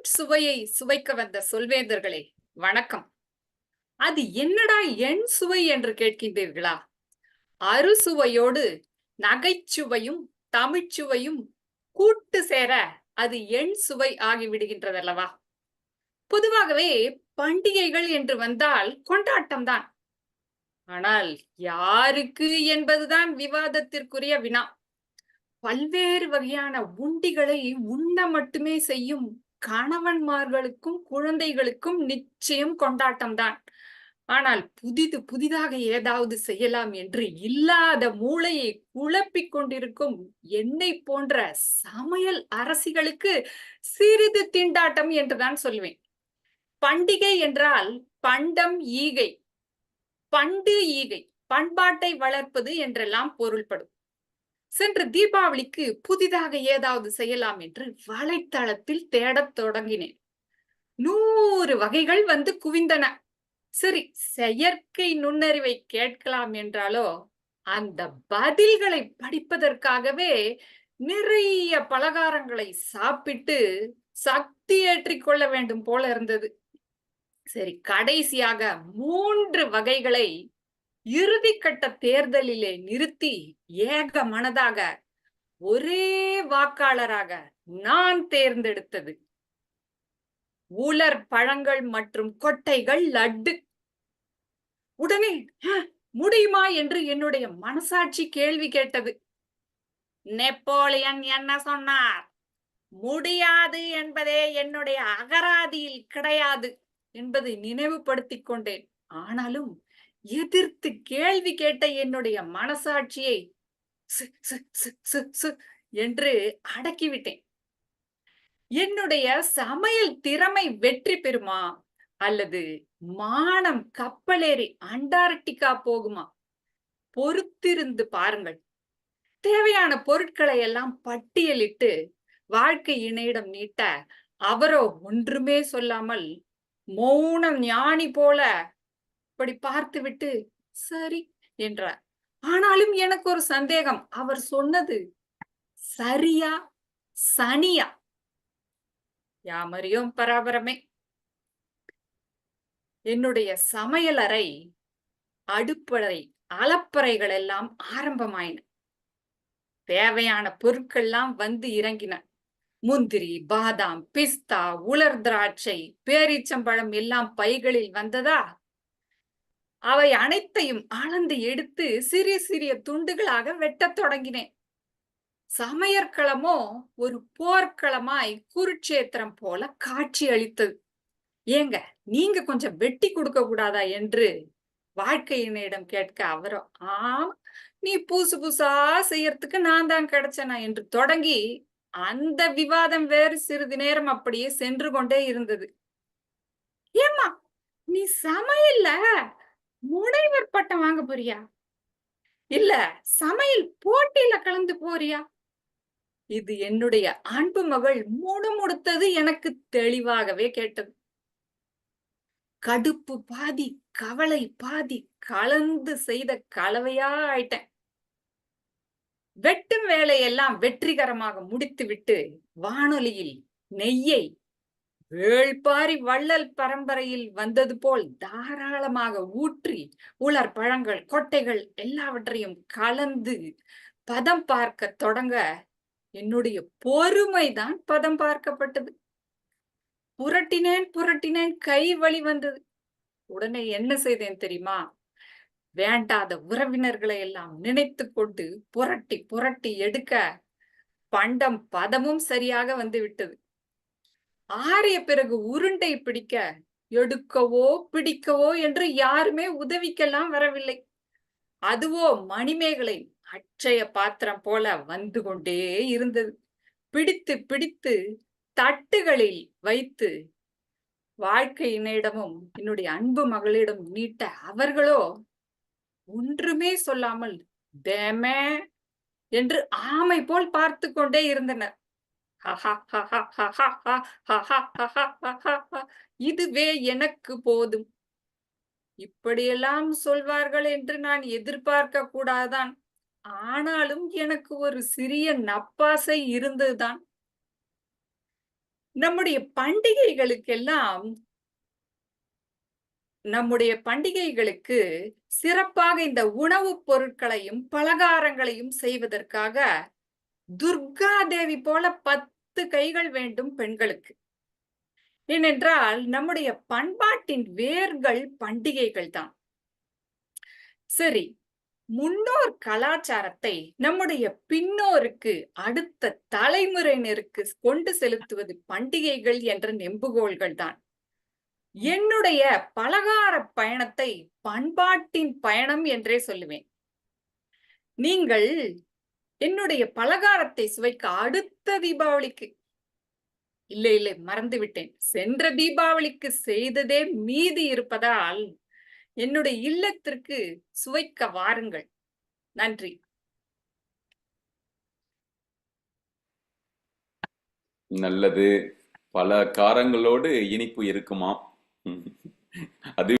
என் சுவையை சுவைக்க வந்த சொல்வேந்தர்களே வணக்கம். அது என்னடா என் சுவை என்று கேட்கின்றீர்களா? அறுசுவையோடு நகைச்சுவையும் தமிழ்ச்சுவையும் கூட்டு சேர அது எண் சுவை ஆகிவிடுகின்றதல்லவா? பொதுவாகவே பண்டிகைகள் என்று வந்தால் கொண்டாட்டம்தான். ஆனால் யாருக்கு என்பதுதான் விவாதத்திற்குரிய வினா. பல்வேறு வகையான உண்டிகளை உண்ண மட்டுமே செய்யும் கணவன்மார்களுக்கும் குழந்தைகளுக்கும் நிச்சயம் கொண்டாட்டம் தான் ஆனால் புதிது புதிதாக ஏதாவது செய்யலாம் என்று இல்லாத மூளையை குழப்பிக் கொண்டிருக்கும் என்னை போன்ற சமையல் அரசிகளுக்கு சிறிது திண்டாட்டம் என்றுதான் சொல்வேன். பண்டிகை என்றால் பண்டம் ஈகை. பண்டு ஈகை பண்பாட்டை வளர்ப்பது என்றெல்லாம் பொருள்படும். சென்ற தீபாவளிக்கு புதிதாக ஏதாவது செய்யலாம் என்று வலைத்தளத்தில் தேடத் தொடங்கினேன். நூறு வகைகள் வந்து குவிந்தன. சரி செயற்கை நுண்ணறிவை கேட்கலாம் என்றாலோ அந்த பதில்களை படிப்பதற்காகவே நிறைய பலகாரங்களை சாப்பிட்டு சக்தி ஏற்றிக்கொள்ள வேண்டும் போல இருந்தது. சரி கடைசியாக மூன்று வகைகளை இறுதிக்கட்ட தேர்தலிலே நிறுத்தி ஏக மனதாக ஒரே வாக்காளராக நான் தேர்ந்தெடுத்தது. உலர் பழங்கள் மற்றும் கொட்டைகள் லட்டு. உடனே முடியுமா? என்று என்னுடைய மனசாட்சி கேள்வி கேட்டது. நெப்போலியன் என்ன சொன்னார்? முடியாது என்பதே என்னுடைய அகராதியில் கிடையாது என்பதை நினைவுபடுத்திக் கொண்டேன். ஆனாலும் எதிர்த்து கேள்வி கேட்ட என்னுடைய மனசாட்சியை என்று அடக்கிவிட்டேன். என்னுடைய சமையல் திறமை வெற்றி பெறுமா? அல்லது மானம் கப்பலேறி அண்டார்டிகா போகுமா? பொறுத்திருந்து பாருங்கள். தேவையான பொருட்களை எல்லாம் பட்டியலிட்டு வாழ்க்கை இணையிடம் நீட்ட அவரோ ஒன்றுமே சொல்லாமல் மௌனம் ஞானி போல இப்படி பார்த்துவிட்டு சரி என்றார். ஆனாலும் எனக்கு ஒரு சந்தேகம். அவர் சொன்னது சரியா சனியா? யாமறியும் பராபரமே. என்னுடைய சமையலறை அடுப்பறை அலப்பறைகள் எல்லாம் ஆரம்பமாயின. தேவையான பொருட்கள்லாம் வந்து இறங்கின. முந்திரி பாதாம் பிஸ்தா உலர் திராட்சை பேரீச்சம்பழம் எல்லாம் பைகளில் வந்ததா? அவை அனைத்தையும் ஆழ்ந்து எடுத்து சிறிய சிறிய துண்டுகளாக வெட்டத் தொடங்கினேன். சமையற்களமோ ஒரு போர்க்களமாய் குருட்சேத்திரம் போல காட்சி அளித்தது. ஏங்க நீங்க கொஞ்சம் வெட்டி கொடுக்க கூடாதா என்று வாழ்க்கையினிடம் கேட்க அவரோ ஆம் நீ புதுசு புதுசா செய்யறதுக்கு நான் தான் கிடைச்சனா? என்று தொடங்கி அந்த விவாதம் வேறு சிறிது நேரம் அப்படியே சென்று கொண்டே இருந்தது. ஏமா நீ சமையல்ல? முனைவர் பட்டம் வாங்க போறியா? இல்ல சமையல் போட்டியில கலந்து போறியா? இது என்னுடைய அன்பு மகள் முணுமுடுத்தது எனக்கு தெளிவாகவே கேட்டது. கடுப்பு பாதி கவலை பாதி கலந்து செய்த கலவையா ஆயிட்டேன். வெட்டும் வேலையெல்லாம் வெற்றிகரமாக முடித்துவிட்டு வானொலியில் நெய்யை வேள்பாரி வள்ளல் பரம்பரையில் வந்தது போல் தாராளமாக ஊற்றி உலர் பழங்கள் கொட்டைகள் எல்லாவற்றையும் கலந்து பதம் பார்க்க தொடங்க என்னுடைய பொறுமைதான் பதம் பார்க்கப்பட்டது. புரட்டினேன் புரட்டினேன் கை வழி வந்தது. உடனே என்ன செய்தேன் தெரியுமா? வேண்டாத உறவினர்களை எல்லாம் நினைத்து கொண்டு புரட்டி புரட்டி எடுக்க பண்டம் பதமும் சரியாக வந்து விட்டது. ஆறிய பிறகு உருண்டை பிடிக்க எடுக்கவோ பிடிக்கவோ என்று யாருமே உதவிக்கெல்லாம் வரவில்லை. அதுவோ மணிமேகலை அச்சய பாத்திரம் போல வந்து கொண்டே இருந்தது. பிடித்து பிடித்து தட்டுகளில் வைத்து வாழ்க்கையினிடமும் என்னுடைய அன்பு மகளிடம் நீட்ட அவர்களோ ஒன்றுமே சொல்லாமல் தேமே என்று ஆமை போல் பார்த்து கொண்டே இருந்தனர். இதுவே எனக்கு போதும் இப்படியெல்லாம் சொல்வார்கள் என்று நான் எதிர்பார்க்க கூடாதான் ஆனாலும் எனக்கு ஒரு சிறிய நப்பாசை இருந்ததுதான் நம்முடைய பண்டிகைகளுக்கெல்லாம் நம்முடைய பண்டிகைகளுக்கு சிறப்பாக இந்த உணவுப் பொருட்களையும் பலகாரங்களையும் செய்வதற்காக துர்கா தேவி போல பத்து கைகள் வேண்டும் பெண்களுக்கு. ஏனென்றால் நம்முடைய பண்பாட்டின் வேர்கள் பண்டிகைகள் தான். சரி முன்னோர் கலாச்சாரத்தை நம்முடைய பின்னோருக்கு அடுத்த தலைமுறையினருக்கு கொண்டு செலுத்துவது பண்டிகைகள் என்ற நெம்புகோள்கள் தான். என்னுடைய பலகார பயணத்தை பண்பாட்டின் பயணம் என்றே சொல்லுவேன். நீங்கள் என்னுடைய பலகாரத்தை சுவைக்க அடுத்த தீபாவளிக்கு. இல்லை இல்லை மறந்து விட்டேன் சென்ற தீபாவளிக்கு செய்ததே மீதி இருப்பதால் என்னுடைய இல்லத்திற்கு சுவைக்க வாருங்கள். நன்றி. நல்லது. பல காரங்களோடு இனிப்பு இருக்குமா அது